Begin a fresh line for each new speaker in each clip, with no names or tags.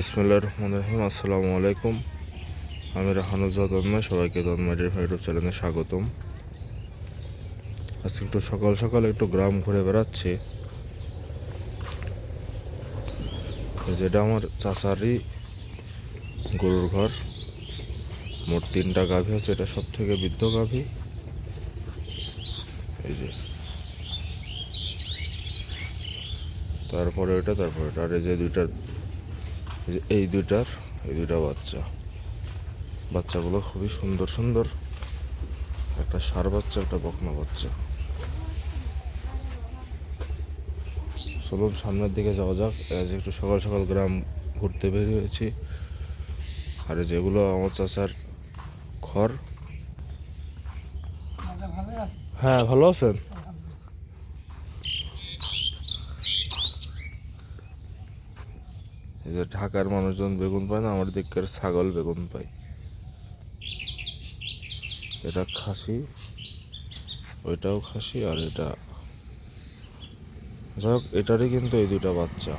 বিসমুল্লাহ রহমান রহিম আসসালামু আলাইকুম আমি রাহানুজ্জাহ তন্ময় সবাইকে তন্ময়ের ইউটিউব চ্যানেলে স্বাগতম। আজকে একটু সকাল সকাল একটু গ্রাম ঘুরে বেড়াচ্ছি। যেটা আমার চাচারই গরুর ঘর। মোট তিনটা গাভী আছে, এটা সব থেকে বৃদ্ধ গাভী। এই যে। তারপরে ওটা তারপরে ওটা আর এই যে দুইটার এই দুইটার, এই দুইটা বাচ্চা। বাচ্চাগুলো খুবই সুন্দর সুন্দর। একটা সার বাচ্চা, একটা বকনা বাচ্চা। চলুন সামনের দিকে যাওয়া যাক। আজ একটু সকাল সকাল গ্রাম ঘুরতে বের হয়েছি আর যেগুলো আমার চাচার ঘর। হ্যাঁ ভালো আছেন? এই যে ঢাকার মানুষজন বেগুন পায় না, আমার দিককার ছাগল বেগুন পায়। এটা খাসি, ওইটাও খাসি আর এটা যাই হোক, এটারই কিন্তু এই দুইটা বাচ্চা।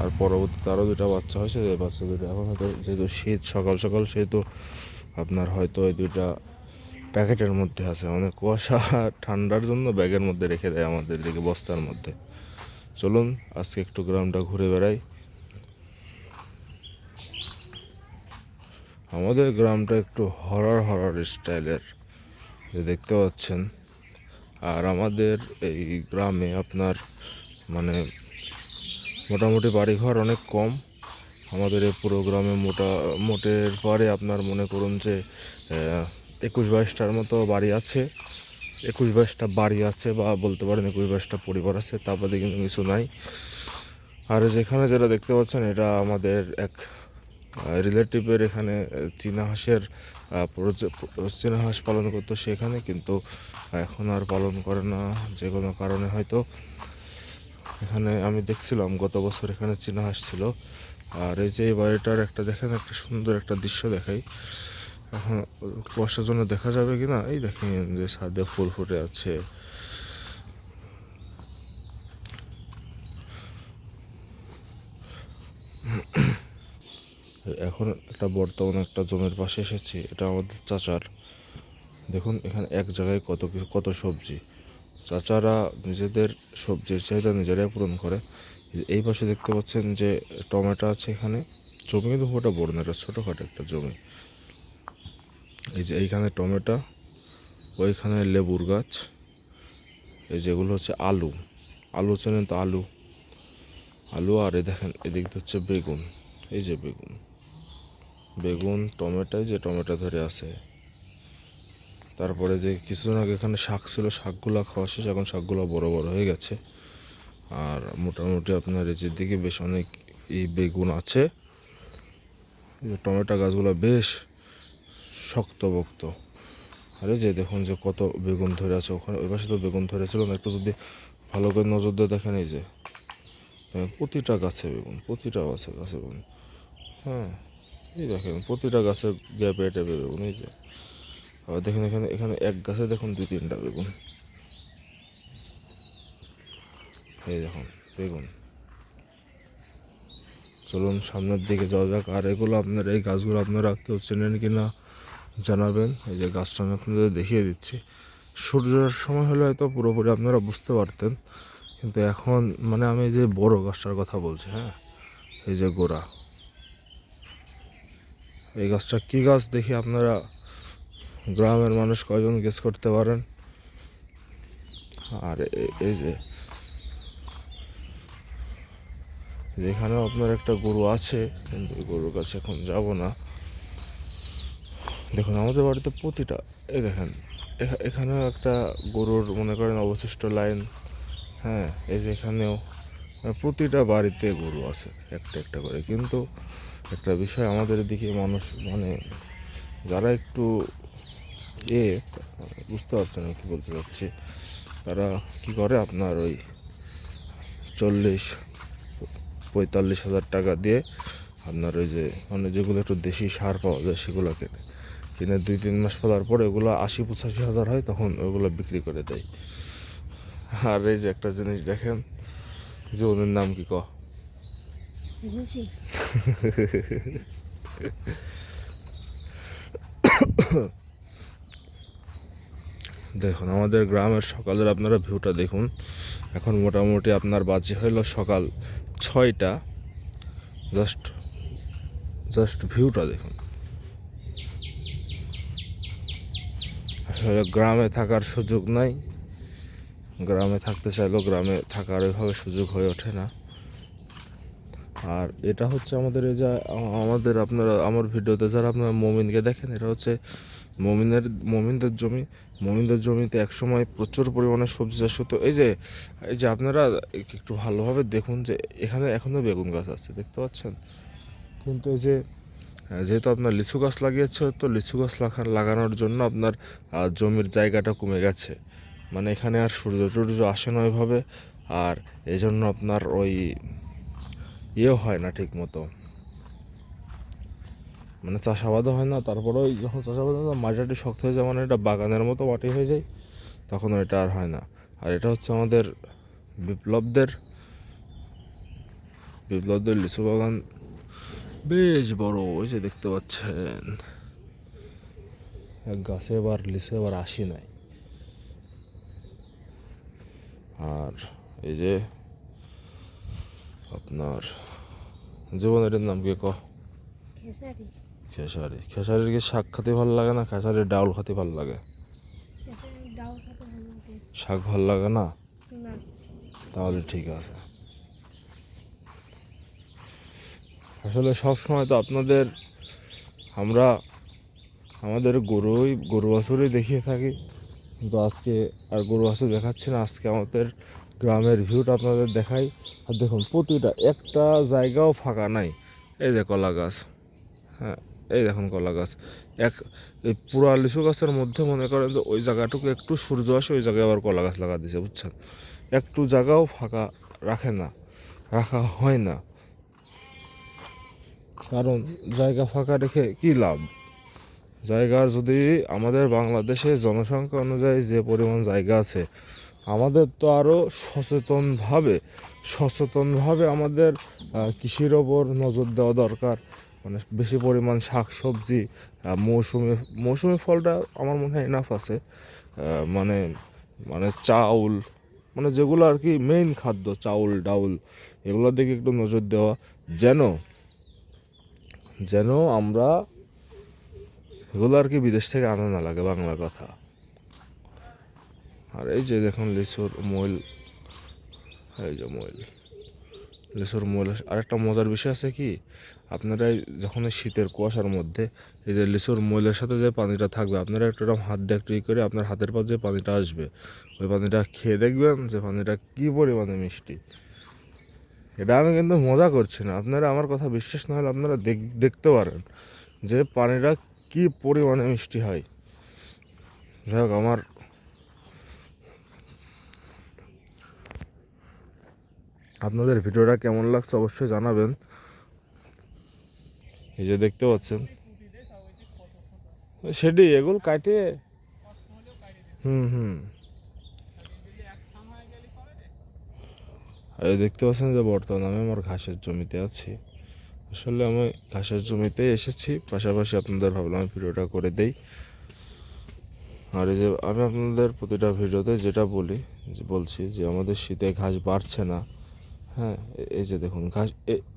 আর পরবর্তীতে আরও দুইটা বাচ্চা হয়েছে, যে বাচ্চা দুইটা এখন হয়তো যেহেতু শীত, সকাল সকাল সেহেতু আপনার হয়তো ওই দুইটা প্যাকেটের মধ্যে আছে। মানে কুয়াশা, ঠান্ডার জন্য ব্যাগের মধ্যে রেখে দেয় আমাদের দিকে, বস্তার মধ্যে। চলুন, আজকে একটু গ্রামটা ঘুরে বেড়াই। আমাদের গ্রামটা একটু হরর হরর স্টাইলের যে দেখতে পাচ্ছেন। আর আমাদের এই গ্রামে আপনার মানে মোটামুটি বাড়িঘর অনেক কম। আমাদের এই পুরো গ্রামে মোটা, মোটের পরে আপনার মনে করুন যে একুশ বাইশটার মতো বাড়ি আছে। একুশ বাইশটা বাড়ি আছে বা বলতে পারেন একুশ বাইশটা পরিবার আছে তার বাদে কিন্তু কিছু নাই। আর যেখানে যেটা দেখতে পাচ্ছেন, এটা আমাদের এক রিলেটিভের এখানে, চীনা হাঁসের চীনা হাঁস পালন করতো সেখানে, কিন্তু এখন আর পালন করে না যে কোনো কারণে হয়তো। এখানে আমি দেখছিলাম গত বছর এখানে চীনা হাঁস ছিল। আর এই যে এই বাড়িটার একটা, দেখেন একটা সুন্দর একটা দৃশ্য দেখাই। এখন কুয়াশার জন্য দেখা যাবে কি না? এই দেখেন যে ছাদে ফুল ফুটে আছে। এখন একটা বর্তমানে একটা জমির পাশে এসেছি, এটা আমাদের চাচার। দেখুন, এখানে এক জায়গায় কত কত সবজি। চাচারা নিজেদের সবজির চাহিদা নিজেরাই পূরণ করে। এই পাশে দেখতে পাচ্ছেন যে টমেটো আছে এখানে। জমি কিন্তু একটা বড় না এটা ছোটোখাটো একটা জমি। এই যে এইখানে টমেটো, ওইখানে লেবুর গাছ, এই যেগুলো হচ্ছে আলু। আলু চেনেন তো আলু। আলু আর এই দেখেন, এদিক হচ্ছে বেগুন, এই যে বেগুন। বেগুন, টমেটো যে টমেটো ধরে আছে। তারপরে যে কিছুদিন আগে এখানে শাক ছিল, শাকগুলো খাওয়া শেষ, এখন শাকগুলো বড় বড় হয়ে গেছে। আর মোটামুটি আপনার এই যে দিকে বেশ অনেক এই বেগুন আছে। টমেটো গাছগুলো বেশ শক্তপোক্ত আরে যে দেখুন যে কত বেগুন ধরে আছে, ওখানে ওই পাশে তো বেগুন ধরেছিল না একটু যদি ভালো করে নজর দিয়ে দেখেন এই যে। প্রতিটা গাছে বেগুন, প্রতিটা গাছে গাছে বেগুন। হ্যাঁ এই দেখেন প্রতিটা গাছে গ্যাপে ট্যাপে বেগুন, এই যে। আবার দেখেন এখানে এখানে এক গাছে দেখুন দুই তিনটা বেগুন। এই দেখুন, বেগুন। চলুন সামনের দিকে যাওয়া যাক, আর এগুলো আপনার এই গাছগুলো আপনারা কেউ চেনেন কি না জানাবেন। এই যে গাছটা আমি আপনাদের দেখিয়ে দিচ্ছি। সূর্যের সময় হলে হয়তো পুরোপুরি আপনারা বুঝতে পারতেন। কিন্তু এখন মানে আমি যে বড় গাছটার কথা বলছি হ্যাঁ? এই যে গোড়া। এই গাছটা কী গাছ দেখি আপনারা গ্রামের মানুষ কয়জন গেস করতে পারেন? আর এই যে যেখানেও আপনার একটা গরু আছে, কিন্তু গরুর কাছে এখন যাব না। দেখুন, আমাদের বাড়িতে প্রতিটা, এই দেখেন, এখা- এখানেও একটা গরুর মনে করেন অবশিষ্ট লাইন হ্যাঁ এই যে এখানেও প্রতিটা বাড়িতে গরু আছে, একটা একটা করে। কিন্তু একটা বিষয় আমাদের দিকে মানুষ মানে যারা একটু এ, বুঝতে পারছেন না কী বলতে চাচ্ছি, তারা কি করে আপনার ওই চল্লিশ, পঁয়তাল্লিশ হাজার টাকা দিয়ে আপনার ওই যে মানে যেগুলো একটু দেশি সার পাওয়া যায় সেগুলো কেনে কিনে দুই তিন মাস ফেলার পর ওগুলো আশি পঁচাশি হাজার হয় তখন ওগুলো বিক্রি করে দেয়। আর এই যে একটা জিনিস দেখেন যে ওদের নাম কি ক? দেখুন আমাদের গ্রামের সকালের আপনারা ভিউটা দেখুন। এখন মোটামুটি আপনার বাজে হলো সকাল ছয়টা। জাস্ট জাস্ট ভিউটা দেখুন। গ্রামে থাকার সুযোগ নাই। গ্রামে থাকতে চাইলেও গ্রামে থাকার ওইভাবে সুযোগ হয়ে ওঠে না। আর এটা হচ্ছে আমাদের এই যে, আমাদের আপনারা, আমার ভিডিওতে যারা আপনারা মমিনকে দেখেন এটা হচ্ছে মমিনের, মমিনদের জমি, মমিনদের জমিতে একসময় প্রচুর পরিমাণে সবজি চাষ হতো। এই যে এই যে আপনারা একটু ভালোভাবে দেখুন যে, এখানে এখনও বেগুন গাছ আছে, দেখতে পাচ্ছেন? কিন্তু এই যে যেহেতু আপনার লিচু গাছ লাগিয়েছে, তো লিচু গাছ লাগা- লাগানোর জন্য আপনার জমির জায়গাটা কমে গেছে। মানে এখানে আর সূর্য টূর্য আসে না ওইভাবে, আর এই জন্য আপনার ওই ইয়েও হয় না ঠিক মতো মানে চাষাবাদও হয় না তারপরে ওই যখন চাষাবাদ হয় মাটিটি শক্ত হয়ে যায় মানে এটা বাগানের মতো মাটি হয়ে যায় তখন এটা আর হয় না। আর এটা হচ্ছে আমাদের বিপ্লবদের বিপ্লবদের লিচু বাগান বেশ বড় ওই যে দেখতে পাচ্ছেন। এক গাছে এবার লিচু এবার আসি নাই। আর এই যে আপনার জীবনের নাম কি ক?
খেসারি।
খেসারি। খেসারির কি শাক খেতে ভালো লাগে না? খেসারির ডাউল খেতে ভালো লাগে? শাক ভালো লাগে না। তাহলে ঠিক আছে। আসলে সব সময় তো আপনাদের, আমরা আমাদের গরুই, গরু বাছুরই দেখিয়ে থাকি। কিন্তু আজকে আর গরু বাছুর দেখাচ্ছি না, আজকে আমাদের গ্রামের ভিউটা আপনাদের দেখাই। আর দেখুন, প্রতিটা একটা জায়গাও ফাঁকা নাই। এই যে কলা গাছ হ্যাঁ এই দেখুন কলা গাছ। এক, এই পুরা লিচু গাছের মধ্যে মনে করেন যে ওই জায়গাটুকু একটু সূর্য আসে, ওই জায়গায় আবার কলা গাছ লাগা দিয়েছে বুঝছেন? একটু জায়গাও ফাঁকা রাখে না, রাখা হয় না। কারণ জায়গা ফাঁকা রেখে কি লাভ? জায়গা যদি আমাদের বাংলাদেশে জনসংখ্যা অনুযায়ী যে পরিমাণ জায়গা আছে, আমাদের তো আরও সচেতনভাবে সচেতনভাবে আমাদের কৃষির ওপর নজর দেওয়া দরকার। মানে বেশি পরিমাণ শাক সবজি মৌসুমি মৌসুমি ফলটা আমার মনে হয় এনাফ আছে। মানে মানে চাউল মানে যেগুলো আর কি মেইন খাদ্য, চাউল, ডাউল, এগুলোর দিকে একটু নজর দেওয়া। যেন যেন আমরা এগুলো আর কি বিদেশ থেকে আনা না লাগে, বাংলা কথা। আর এই যে দেখুন লিচুর মইল এই যে মইল লিচুর মইল আরেকটা মজার বিষয় আছে কি? আপনারা যখন শীতের কুয়াশার মধ্যে এই যে লিচুর মইলের সাথে যে পানিটা থাকবে, আপনারা একটু এরকম হাত দিয়ে একটু করে আপনার হাতের পর যে পানিটা আসবে, ওই পানিটা খেয়ে দেখবেন যে পানিটা কী পরিমাণে মিষ্টি। এটা আমি কিন্তু মজা করছি না। আপনারা আমার কথা বিশ্বাস না হলে আপনারা দেখ- দেখতে পারেন যে পানিটা কি পরিমাণে মিষ্টি হয়। যাই হোক, আমার আপনাদের ভিডিওটা কেমন লাগছে অবশ্যই জানাবেন। এই যে দেখতে পাচ্ছেন। সেটি এগুলো কাটে হুম হুম। আর দেখতে পাচ্ছেন যে বর্তমানে আমি আমার ঘাসের জমিতে আছি। আসলে আমি ঘাসের জমিতে এসেছি, পাশাপাশি আপনাদের ভাবলাম আমি ভিডিওটা করে দেই। আর এই যে আমি আপনাদের প্রতিটা ভিডিওতে যেটা বলি, যে বলছি যে আমাদের শীতে ঘাস বাড়ছে না। হ্যাঁ এই যে দেখুন, ঘাস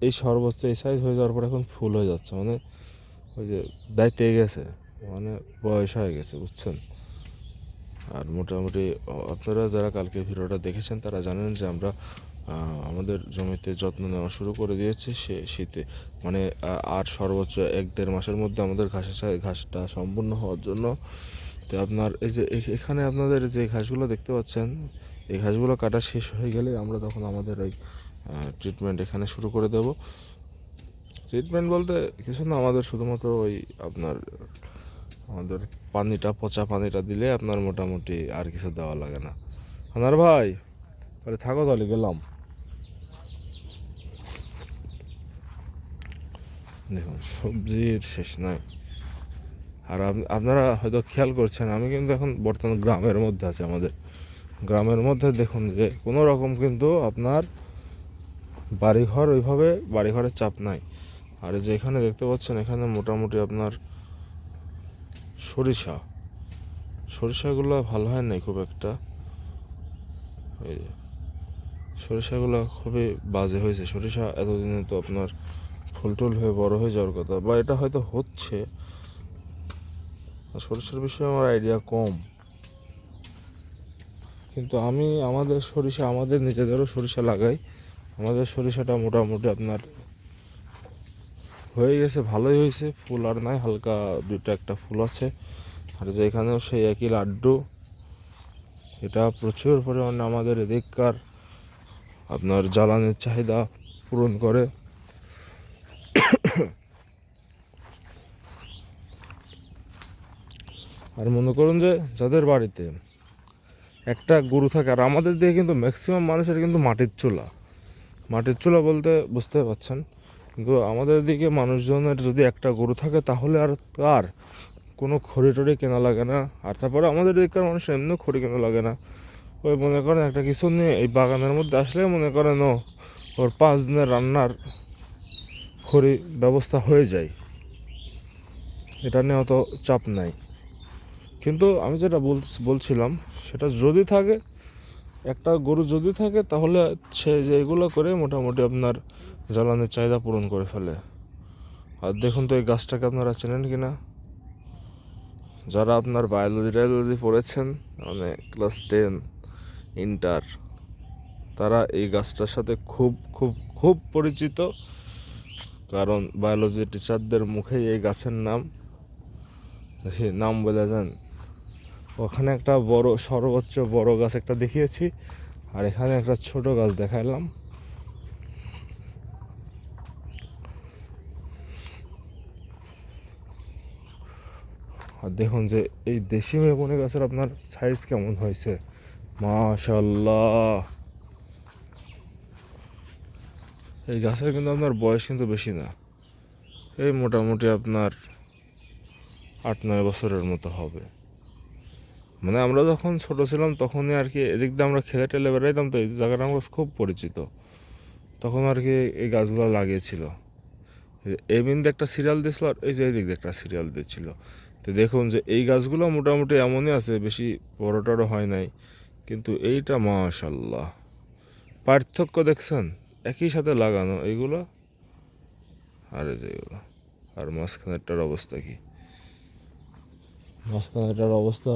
এই সর্বোচ্চ এই সাইজ হয়ে যাওয়ার পর এখন ফুল হয়ে যাচ্ছে মানে ওই যে দায়িত্বে গেছে মানে বয়স হয়ে গেছে, বুঝছেন? আর মোটামুটি আপনারা যারা কালকে ভিডিওটা দেখেছেন, তারা জানেন যে আমরা আমাদের জমিতে যত্ন নেওয়া শুরু করে দিয়েছে সে শীতে। মানে আর সর্বোচ্চ এক দেড় মাসের মধ্যে আমাদের ঘাসের সা- ঘাসটা সম্পূর্ণ হওয়ার জন্য তো আপনার এই যে এখানে আপনাদের যে ঘাসগুলো দেখতে পাচ্ছেন, এই ঘাসগুলো কাটা শেষ হয়ে গেলে আমরা তখন আমাদের ওই ট্রিটমেন্ট এখানে শুরু করে দেব। ট্রিটমেন্ট বলতে কিছু না, আমাদের শুধুমাত্র ওই আপনার, আমাদের পানিটা, পচা পানিটা দিলে আপনার মোটামুটি আর কিছু দেওয়া লাগে না। আনার ভাই তাহলে থাকো তাহলে, গেলাম। দেখুন, সবজির শেষ নাই। আর আপনারা হয়তো খেয়াল করছেন, আমি কিন্তু এখন বর্তমান গ্রামের মধ্যে আছি আমাদের। গ্রামের মধ্যে দেখুন যে, কোনো রকম কিন্তু আপনার বাড়িঘর ওইভাবে বাড়িঘরের চাপ নাই। আর যে এখানে দেখতে পাচ্ছেন, এখানে মোটামুটি আপনার সরিষা। সরিষাগুলো ভালো হয় নাই খুব একটা। সরিষাগুলো খুবই বাজে হয়েছে। সরিষা এতদিনে তো আপনার ফুল টুল হয়ে বড় হয়ে যাওয়ার কথা, বা এটা হয়তো হচ্ছে সরিষার বিষয়ে আমার আইডিয়া কম। কিন্তু আমি আমাদের সরিষা, আমাদের নিজেদেরও সরিষা লাগাই। আমাদের সরিষাটা মোটামুটি আপনার হয়ে গেছে, ভালোই হয়েছে। ফুল আর নাই, হালকা দুইটা একটা ফুল আছে। আর যেখানেও সেই একই লাড্ডু। এটা প্রচুর পরিমাণে আমাদের এদিককার আপনার জ্বালানির চাহিদা পূরণ করে। আর মনে করুন যে যাদের বাড়িতে একটা গরু থাকে, আর আমাদের দিকে কিন্তু ম্যাক্সিমাম মানুষের কিন্তু মাটির চুলা। মাটির চুলা বলতে বুঝতে পারছেন? কিন্তু আমাদের দিকে মানুষজনের যদি একটা গরু থাকে, তাহলে আর তার কোনো খড়ি টড়ি কেনা লাগে না। আর তারপরে আমাদের দিককার মানুষ এমনিও খড়ি কেনা লাগে না। ওই মনে করেন একটা কিছু নিয়ে এই বাগানের মধ্যে আসলে মনে করেন, ও, ওর পাঁচ দিনের রান্নার খড়ি ব্যবস্থা হয়ে যায়। এটা নিয়ে অত চাপ নাই। কিন্তু আমি যেটা বল বলছিলাম, সেটা যদি থাকে, একটা গরু যদি থাকে, তাহলে সে যে এগুলো করে মোটামুটি আপনার জ্বালানির চাহিদা পূরণ করে ফেলে। আর দেখুন তো এই গাছটাকে আপনারা চেনেন কি না? যারা আপনার বায়োলজি টায়োলজি পড়েছেন মানে ক্লাস টেন ইন্টার তারা এই গাছটার সাথে খুব খুব খুব পরিচিত। কারণ বায়োলজি টিচারদের মুখেই এই গাছের নাম নাম বলে যান ওখানে একটা বড়, সর্বোচ্চ বড় গাছ একটা দেখিয়েছি, আর এখানে একটা ছোট গাছ দেখাইলাম। আর দেখুন যে এই দেশি মেগুনি গাছের আপনার সাইজ কেমন হয়েছে। মাশাল্লাহ এই গাছের কিন্তু আপনার বয়স কিন্তু বেশি না। এই মোটামুটি আপনার আট নয় বছরের মতো হবে। মানে আমরা যখন ছোট ছিলাম তখনই আর কি এদিক দিয়ে আমরা খেলে টেলে বেড়াইতাম তো এই জায়গাটা আমার খুব পরিচিত। তখন আর কি এই গাছগুলো লাগিয়েছিল। এই বিন্দু একটা সিরিয়াল দিয়েছিল আর এই যে এই দিক দিয়ে একটা সিরিয়াল দিয়েছিল। তো দেখুন যে এই গাছগুলো মোটামুটি এমনই আছে, বেশি বড় টড়ো হয় নাই। কিন্তু এইটা মাশাল্লাহ পার্থক্য দেখছেন? একই সাথে লাগানো। এইগুলো? আর এই যে এগুলো। আর মাঝখানেরটার অবস্থা কি? মাঝখানেরটার অবস্থা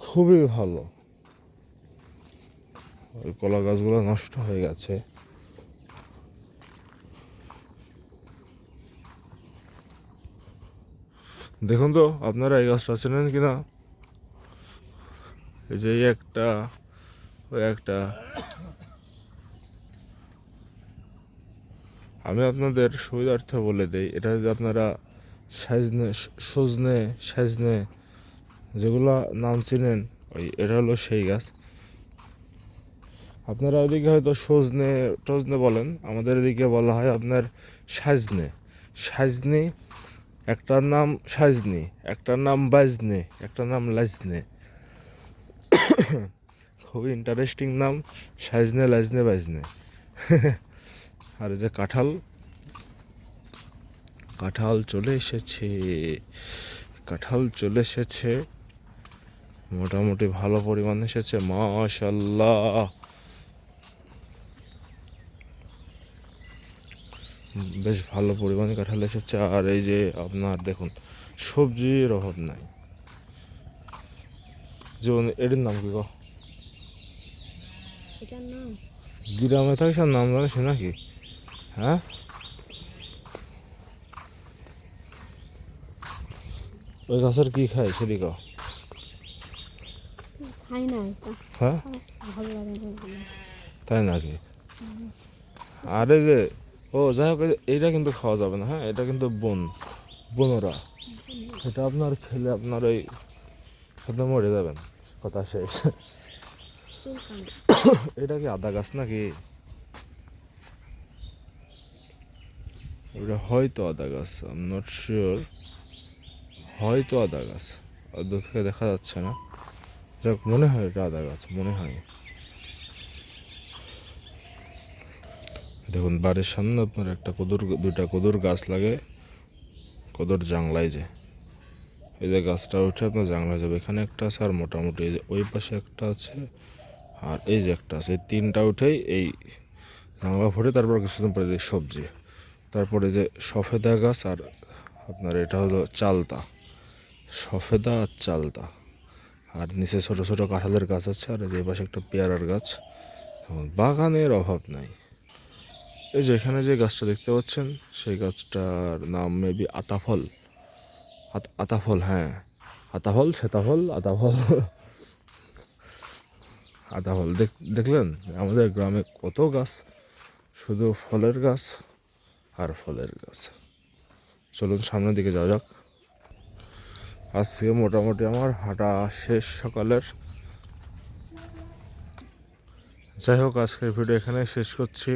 খুবই ভালো। ওই কলা গাছগুলো নষ্ট হয়ে গেছে। দেখুন তো, আপনারা এই গাছটা চেনেন কিনা? এই যে একটা, ওই একটা। আমি আপনাদের সুবিধার্থে বলে দিই, এটা যদি আপনারা সাজনে সজনে সাজনে যেগুলো নাম চিনেন, ওই এটা হলো সেই গাছ। আপনারা ওইদিকে হয়তো সজনে, টজনে বলেন। আমাদের এদিকে বলা হয় আপনার সাজনে। সাজনি, একটার নাম সাজনি, একটার নাম বাজনে, একটার নাম লাজনে। খুবই ইন্টারেস্টিং নাম, সাজনে, লাজনে, বাজনে। আর যে কাঁঠাল কাঁঠাল চলে এসেছে, কাঁঠাল চলে এসেছে। মোটামুটি ভালো পরিমাণ এসেছে মাশাল্লাহ বেশ ভালো পরিমাণে কাঁঠাল এসেছে আর এই যে আপনার দেখুন সবজির অভাব নাই। যেমন এটির নাম কি গ্রামে থাকিস আর নাম জানিস নাকি? হ্যাঁ? ওই গাছের কি খায় সেটি কও
খাই না
হ্যাঁ?
ভালো লাগে
তাই নাকি? আরে যে ও যাই হোক এই- এইটা কিন্তু খাওয়া যাবে না হ্যাঁ? এটা কিন্তু বন বনরা। এটা আপনার খেলে আপনার ওই আপনি মরে যাবেন কথা শেষ। এটা কি আদা গাছ নাকি? এটা হয়তো আদা গাছ আই এম নট শিওর হয়তো আদা গাছ। দেখা যাচ্ছে না। যাক, মনে হয় এটা গাছ, মনে হয়। দেখুন, বাড়ির সামনে আপনার একটা কদুর, দুইটা কদুর গাছ লাগে, কদুর জাংলায় যে। এই যে গাছটা উঠে আপনার জাংলা যাবে। এখানে একটা আছে আর মোটামুটি এই যে ওই পাশে একটা আছে, আর এই যে একটা আছে। এই তিনটা উঠেই এই জাংলা ভরে তারপর কিছুদিন পরে সবজি। তারপরে যে সফেদা গাছ আর আপনার এটা হলো চালতা। সফেদা আর চালতা। আর নিচে ছোট ছোট কাঁঠালের গাছ আছে আর যে পাশে একটা পেয়ারার গাছ। বাগানের অভাব নাই। এই যে এখানে যে গাছটা দেখতে পাচ্ছেন, সেই গাছটার নাম মেবি আতাফল। আত- আতাফল হ্যাঁ। আতাফল সেতাফল আতাফল। আতাফল, দেখ দেখলেন? আমাদের গ্রামে কত গাছ, শুধু ফলের গাছ আর ফলের গাছ। চলুন সামনের দিকে যাওয়া যাক। আজকে মোটামুটি আমার হাঁটা শেষ সকালের। যাই হোক, আজকের ভিডিও এখানে শেষ করছি।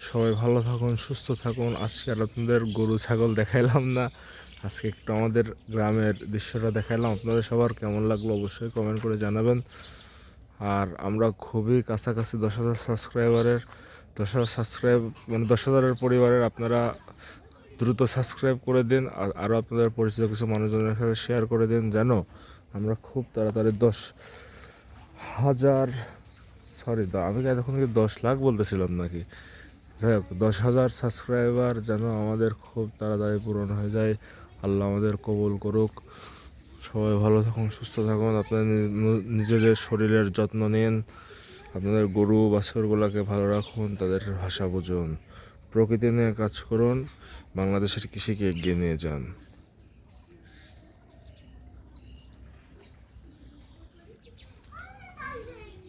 সবাই ভালো থাকুন, সুস্থ থাকুন। আজকে আর আপনাদের গরু, ছাগল দেখাইলাম না। আজকে একটু আমাদের গ্রামের দৃশ্যটা দেখাইলাম। আপনাদের সবার কেমন লাগল অবশ্যই কমেন্ট করে জানাবেন। আর আমরা খুবই কাছাকাছি দশ হাজার সাবস্ক্রাইবারের দশ হাজার সাবস্ক্রাইব মানে দশ হাজারের পরিবারের আপনারা দ্রুত সাবস্ক্রাইব করে দিন আর আরও আপনাদের পরিচিত কিছু মানুষজনের সাথে শেয়ার করে দিন যেন আমরা খুব তাড়াতাড়ি দশ হাজার সরি আমি এতক্ষণ কি দশ লাখ বলতেছিলাম নাকি? যাই হোক, দশ হাজার সাবস্ক্রাইবার যেন আমাদের খুব তাড়াতাড়ি পূরণ হয়ে যায়। আল্লাহ আমাদের কবুল করুক। সবাই ভালো থাকুন, সুস্থ থাকুন। নি- নিজেদের শরীরের যত্ন নিন। আপনাদের গরু, বাছরগুলোকে ভালো রাখুন, তাদের ভাষা বুঝুন। প্রকৃতি নিয়ে কাজ করুন। বাংলাদেশের কৃষিকে এগিয়ে নিয়ে যান।